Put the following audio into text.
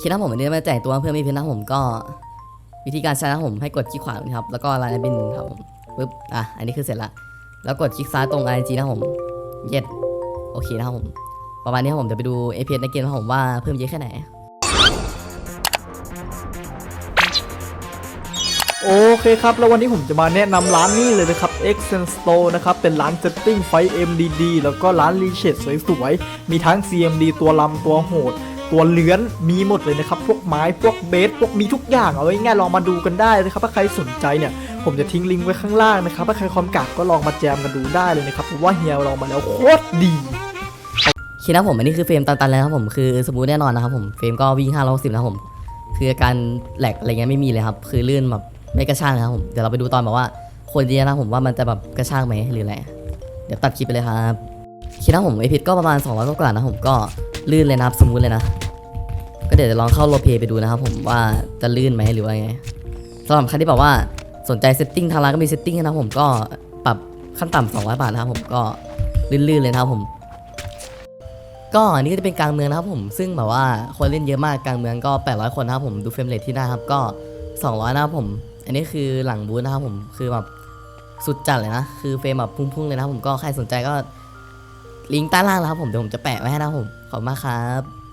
คิดนะผมวันนี้มาแจกตัวเพื่อนมีเพียงนะผมก็ วิธีการใช้นะผมให้กดคลิกขวาตรงนี้ครับแล้วก็ไลน์แอดมินครับผมปึ๊บอะอันนี้คือเสร็จละแล้วกดคลิกซ้ายตรง IG นะครับผมเย็ดโอเคนะครับผม ประมาณนี้ครับผมเดี๋ยวไปดู APS ในเกมนะผมว่าเพิ่มเยอะแค่ไหนโอเคครับ แล้ววันนี้ผมจะมาแนะนำร้านนี้เลยนะครับ e x c e n Store นะครับ เป็นร้านเซตติ้งไฟ MDD แล้วก็ร้านรีเชดสวยๆ มีทั้ง CMD ตัวลำตัวโหด ตัวเลื้อนมีหมดเลยนะครับ พวกไม้พวกเบสพวกมีทุกอย่างเอาไว้ง่ายลองมาดูกันได้นะครับ ถ้าใครสนใจเนี่ยผมจะทิ้งลิงก์ไว้ข้างล่างนะครับ ถ้าใครความกากก็ลองมาแจมกันดูได้เลยนะครับเพราะว่าเฮียลองมาแล้วโคตรดีคิดนะผมอันนี้คือเฟรมตันๆเลยนะครับผมคือสมูทแน่นอนนะครับผมเฟรมก็วิ่ง5 6 0นะครับผม คืออาการแหลกอะไรเงี้ยไม่มีเลยครับคือลื่นแบบไม่กระช่างนะครับผมเดี๋ยวเราไปดูตอนแบบว่าคนเยอะนะผมว่ามันจะแบบกระช่างไหมหรืออะไรเดี๋ยวตัดคลิปไปเลยครับคิดนะผมไอพิดก็ประมาณ200กว่านะผมก็ ลื่นเลยนะครับสมูทเลยนะ ก็เดี๋ยวจะลองเข้าโรลเพย์ไปดูนะครับผมว่าจะลื่นไหมหรือว่าไงสำหรับใครที่บอกว่าสนใจเซตติ้งทางร้านก็มีเซตติ้งนะครับผมก็ปรับขั้นต่ำ200 บาทนะครับผมก็ลื่นๆเลยนะครับผม ก็อันนี้ก็จะเป็นกลางเมืองนะครับผม ซึ่งแบบว่าคนเล่นเยอะมากกลางเมืองก็ 800 คนนะครับผมดูเฟรมเรทที่ได้ครับก็ 200 นะครับผม อันนี้คือหลังบูธนะครับผมคือแบบสุดจัดเลยนะ คือเฟรมแบบพุ่งๆเลยนะครับผมก็ใครสนใจก็ ลิงก์ใต้ล่างแล้วครับผมเดี๋ยวผมจะแปะไว้ให้นะครับผมขอบคุณมากครับ